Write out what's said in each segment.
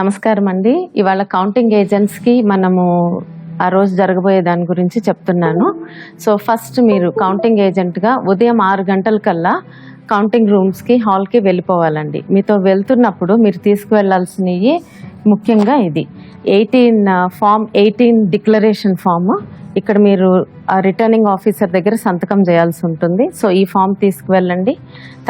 నమస్కారం అండి ఇవాళ కౌంటింగ్ ఏజెంట్స్కి మనము ఆ రోజు జరగబోయే దాని గురించి చెప్తున్నాను. సో ఫస్ట్ మీరు కౌంటింగ్ ఏజెంట్గా ఉదయం ఆరు గంటల కల్లా కౌంటింగ్ రూమ్స్కి హాల్కి వెళ్ళిపోవాలండి. మీతో వెళ్తున్నప్పుడు మీరు తీసుకువెళ్ళాల్సినవి ముఖ్యంగా ఇది. Eighteen form eighteen declaration form ఇక్కడ మీరు ఆ రిటర్నింగ్ ఆఫీసర్ దగ్గర సంతకం చేయాల్సి ఉంటుంది. సో ఈ ఫామ్ తీసుకువెళ్ళండి.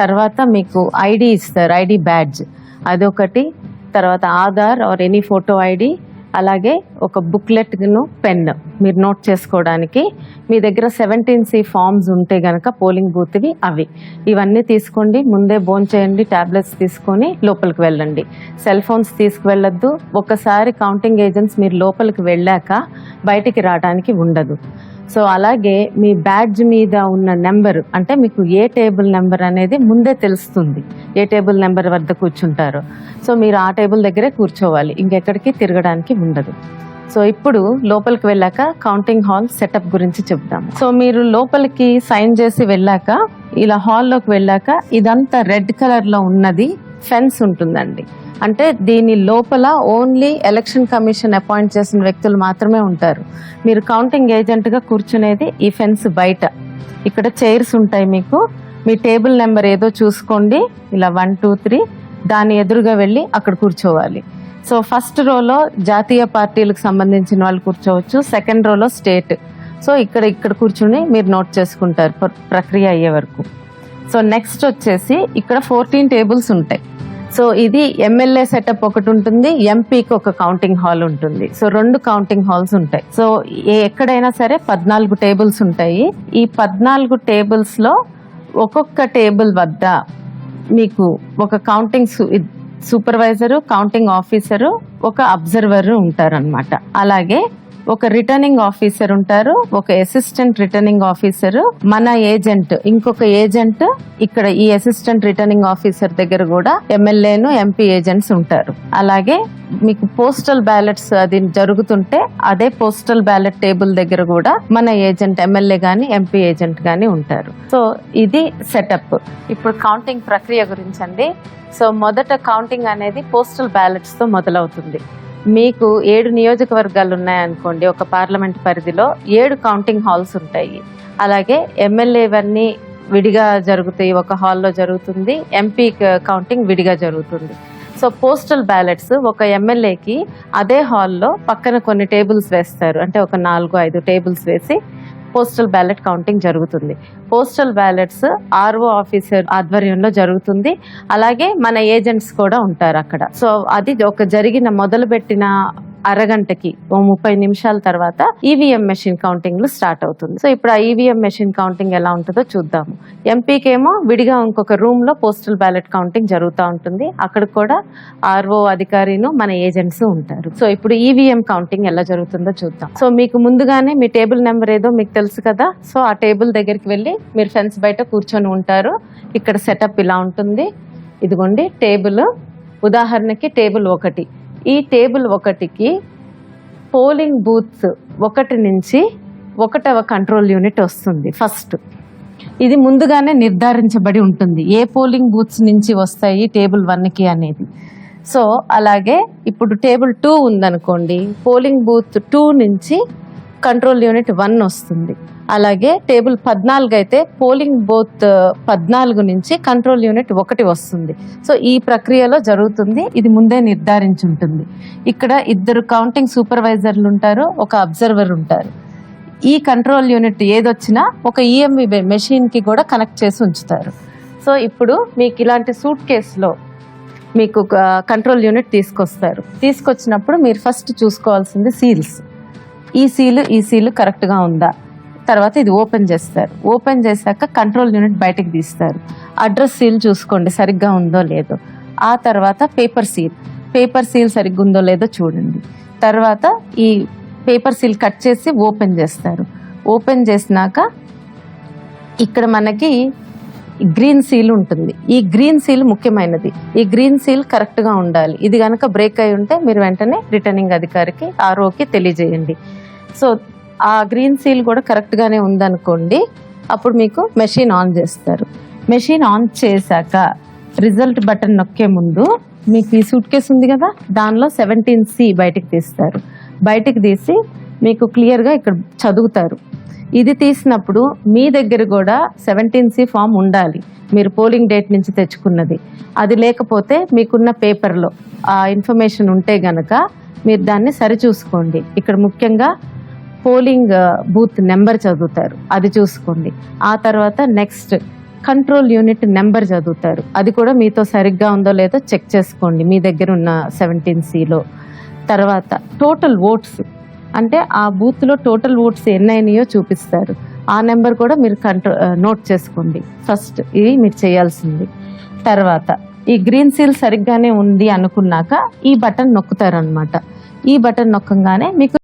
తర్వాత మీకు ఐడి ఇస్తారు. ఐడి బ్యాడ్జ్ అదొకటి. తర్వాత Aadhaar or any photo ID అలాగే ఒక బుక్లెట్ను పెన్ మీరు నోట్ చేసుకోవడానికి మీ దగ్గర సెవెంటీన్ సి ఫామ్స్ ఉంటే గనక పోలింగ్ బూత్వి అవి. ఇవన్నీ తీసుకోండి ముందే బోన్ చేయండి ట్యాబ్లెట్స్ తీసుకొని లోపలికి వెళ్ళండి. సెల్ ఫోన్స్ తీసుకువెళ్ళొద్దు. ఒకసారి కౌంటింగ్ ఏజెంట్స్ మీరు లోపలికి వెళ్ళాక బయటికి రావడానికి ఉండదు. సో అలాగే మీ బ్యాడ్జ్ మీద ఉన్న నెంబర్ అంటే మీకు ఏ టేబుల్ నెంబర్ అనేది ముందే తెలుస్తుంది ఏ టేబుల్ నెంబర్ వద్ద కూర్చుంటారో. సో మీరు ఆ టేబుల్ దగ్గరే కూర్చోవాలి. ఇంకెక్కడికి తిరగడానికి ఉండదు. సో ఇప్పుడు లోపలికి వెళ్ళాక కౌంటింగ్ హాల్ సెటప్ గురించి చెప్దాం. సో మీరు లోపలికి సైన్ చేసి వెళ్ళాక ఇలా హాల్లోకి వెళ్ళాక ఇదంతా రెడ్ కలర్లో ఉన్నది ఫెన్స్ ఉంటుందండి. అంటే దీని లోపల ఓన్లీ ఎలక్షన్ కమిషన్ అపాయింట్ చేసిన వ్యక్తులు మాత్రమే ఉంటారు. మీరు కౌంటింగ్ ఏజెంట్గా కూర్చునేది ఈ ఫెన్స్ బయట. ఇక్కడ చైర్స్ ఉంటాయి మీకు. మీ టేబుల్ నెంబర్ ఏదో చూసుకోండి. ఇలా వన్ టూ త్రీ దాని ఎదురుగా వెళ్ళి అక్కడ కూర్చోవాలి. సో ఫస్ట్ రోలో జాతీయ పార్టీలకు సంబంధించిన వాళ్ళు కూర్చోవచ్చు. సెకండ్ రోలో స్టేట్. సో ఇక్కడ ఇక్కడ కూర్చుని మీరు నోట్ చేసుకుంటారు. ప్ర- ప్రక్రియ అయ్యే వరకు. సో నెక్స్ట్ వచ్చేసి ఇక్కడ ఫోర్టీన్ టేబుల్స్ ఉంటాయి. సో ఇది ఎమ్మెల్యే సెటప్ ఒకటి ఉంటుంది ఎంపీకి ఒక కౌంటింగ్ హాల్ ఉంటుంది. సో రెండు కౌంటింగ్ హాల్స్ ఉంటాయి. సో ఏ- ఎక్కడైనా సరే పద్నాలుగు టేబుల్స్ ఉంటాయి. ఈ పద్నాలుగు టేబుల్స్లో ఒక్కొక్క టేబుల్ వద్ద మీకు ఒక కౌంటింగ్ సూపర్వైజరు కౌంటింగ్ ఆఫీసరు ఒక అబ్జర్వర్ ఉంటారనమాట అలాగే ఒక రిటర్నింగ్ ఆఫీసర్ ఉంటారు ఒక అసిస్టెంట్ రిటర్నింగ్ ఆఫీసర్ మన ఏజెంట్ ఇంకొక ఏజెంట్ ఇక్కడ ఈ అసిస్టెంట్ రిటర్నింగ్ ఆఫీసర్ దగ్గర కూడా ఎమ్మెల్యేను ఎంపీ ఏజెంట్స్ ఉంటారు. అలాగే మీకు పోస్టల్ బ్యాలెట్స్ అది జరుగుతుంటే అదే పోస్టల్ బ్యాలెట్ టేబుల్ దగ్గర కూడా మన ఏజెంట్ ఎమ్మెల్యే గాని ఎంపీ ఏజెంట్ గాని ఉంటారు. సో ఇది సెటప్ ఇప్పుడు కౌంటింగ్ ప్రక్రియ గురించి అండి. సో మొదట కౌంటింగ్ అనేది పోస్టల్ బ్యాలెట్స్తో మొదలవుతుంది. మీకు ఏడు నియోజకవర్గాలు ఉన్నాయనుకోండి ఒక పార్లమెంట్ పరిధిలో ఏడు కౌంటింగ్ హాల్స్ ఉంటాయి. అలాగే ఎమ్మెల్యేవన్నీ విడిగా జరుగుతాయి ఒక హాల్లో జరుగుతుంది ఎంపీ కౌంటింగ్ విడిగా జరుగుతుంది. సో పోస్టల్ బ్యాలెట్స్ ఒక ఎమ్మెల్యేకి అదే హాల్లో పక్కన కొన్ని టేబుల్స్ వేస్తారు. అంటే ఒక నాలుగు ఐదు టేబుల్స్ వేసి పోస్టల్ బ్యాలెట్ కౌంటింగ్ జరుగుతుంది. పోస్టల్ బ్యాలెట్స్ ఆర్ఓ ఆఫీసర్ ఆధ్వర్యంలో జరుగుతుంది. అలాగే మన ఏజెంట్స్ కూడా ఉంటారు అక్కడ. సో అది ఒక జరిగిన మొదలుపెట్టిన అరగంటకి ఓ ముప్పై నిమిషాల తర్వాత ఈవీఎం మెషిన్ కౌంటింగ్ స్టార్ట్ అవుతుంది. సో ఇప్పుడు ఆ ఈవీఎం మెషిన్ కౌంటింగ్ ఎలా ఉంటుందో చూద్దాము. ఎంపీకి ఏమో విడిగా ఇంకొక రూమ్లో పోస్టల్ బ్యాలెట్ కౌంటింగ్ జరుగుతూ ఉంటుంది. అక్కడ కూడా ఆర్ఓ అధికారిను మన ఏజెంట్స్ ఉంటారు. సో ఇప్పుడు ఈవీఎం కౌంటింగ్ ఎలా జరుగుతుందో చూద్దాం. సో మీకు ముందుగానే మీ టేబుల్ నెంబర్ ఏదో మీకు తెలుసు కదా? సో ఆ టేబుల్ దగ్గరికి వెళ్ళి మీరు ఫెన్స్ బయట కూర్చొని ఉంటారు. ఇక్కడ సెటప్ ఇలా ఉంటుంది. ఇదిగోండి టేబుల్ ఉదాహరణకి టేబుల్ ఒకటి. ఈ టేబుల్ ఒకటికి పోలింగ్ బూత్స్ ఒకటి నుంచి ఒకటవ కంట్రోల్ యూనిట్ వస్తుంది ఫస్ట్. ఇది ముందుగానే నిర్ధారించబడి ఉంటుంది ఏ పోలింగ్ బూత్స్ నుంచి వస్తాయి టేబుల్ వన్కి అనేది. సో అలాగే ఇప్పుడు టేబుల్ టూ ఉందనుకోండి పోలింగ్ బూత్ టూ నుంచి కంట్రోల్ యూనిట్ వన్ వస్తుంది. అలాగే టేబుల్ పద్నాలుగు అయితే పోలింగ్ బూత్ పద్నాలుగు నుంచి కంట్రోల్ యూనిట్ ఒకటి వస్తుంది. సో ఈ ప్రక్రియలో జరుగుతుంది. ఇది ముందే నిర్ధారించి ఉంటుంది. ఇక్కడ ఇద్దరు కౌంటింగ్ సూపర్వైజర్లు ఉంటారు ఒక అబ్జర్వర్ ఉంటారు. ఈ కంట్రోల్ యూనిట్ ఏదొచ్చినా ఒక ఈఎంవి మెషిన్కి కూడా కనెక్ట్ చేసి ఉంచుతారు. సో ఇప్పుడు మీకు ఇలాంటి సూట్ కేసులో మీకు కంట్రోల్ యూనిట్ తీసుకొస్తారు. తీసుకొచ్చినప్పుడు మీరు ఫస్ట్ చూసుకోవాల్సింది సీల్స్. ఈ సీలు ఈ సీలు కరెక్ట్గా ఉందా? తర్వాత ఇది ఓపెన్ చేస్తారు. ఓపెన్ చేశాక కంట్రోల్ యూనిట్ బయటకు తీస్తారు. అడ్రస్ సీల్ చూసుకోండి సరిగ్గా ఉందో లేదో. ఆ తర్వాత పేపర్ సీల్ పేపర్ సీల్ సరిగ్గా ఉందో లేదో చూడండి. తర్వాత ఈ పేపర్ సీల్ కట్ చేసి ఓపెన్ చేస్తారు. ఓపెన్ చేసినాక ఇక్కడ మనకి గ్రీన్ సీల్ ఉంటుంది. ఈ గ్రీన్ సీల్ ముఖ్యమైనది. ఈ గ్రీన్ సీల్ కరెక్ట్గా ఉండాలి. ఇది కనుక బ్రేక్ అయి ఉంటే మీరు వెంటనే రిటర్నింగ్ అధికారికి ఆర్ఓకి తెలియజేయండి. సో ఆ గ్రీన్ సీల్ కూడా కరెక్ట్ గానే ఉందనుకోండి అప్పుడు మీకు మెషిన్ ఆన్ చేస్తారు. మెషిన్ ఆన్ చేశాక రిజల్ట్ బటన్ నొక్కే ముందు మీకు ఈ సూట్ కేసు ఉంది కదా దానిలో సెవెంటీన్ సి బయటికి తీస్తారు. బయటికి తీసి మీకు క్లియర్గా ఇక్కడ చదువుతారు. ఇది తీసినప్పుడు మీ దగ్గర కూడా సెవెంటీన్ సి ఫామ్ ఉండాలి. మీరు పోలింగ్ డేట్ నుంచి తెచ్చుకున్నది. అది లేకపోతే మీకున్న పేపర్లో ఆ ఇన్ఫర్మేషన్ ఉంటే గనక మీరు దాన్ని సరిచూసుకోండి. ఇక్కడ ముఖ్యంగా పోలింగ్ బూత్ నెంబర్ చదువుతారు. అది చూసుకోండి. ఆ తర్వాత నెక్స్ట్ కంట్రోల్ యూనిట్ నెంబర్ చదువుతారు. అది కూడా మీతో సరిగ్గా ఉందో లేదో చెక్ చేసుకోండి. మీ దగ్గర ఉన్న సెవెంటీన్ సిలో తర్వాత టోటల్ ఓట్స్ అంటే ఆ బూత్లో టోటల్ ఓట్స్ ఎన్ని అయినాయో చూపిస్తారు. ఆ నెంబర్ కూడా మీరు కంట్రో నోట్ uh, చేసుకోండి. ఫస్ట్ ఇది మీరు చేయాల్సింది. తర్వాత ఈ గ్రీన్ సీల్ సరిగ్గానే ఉంది అనుకున్నాక ఈ బటన్ నొక్కుతారనమాట ఈ బటన్ నొక్కగానే మీకు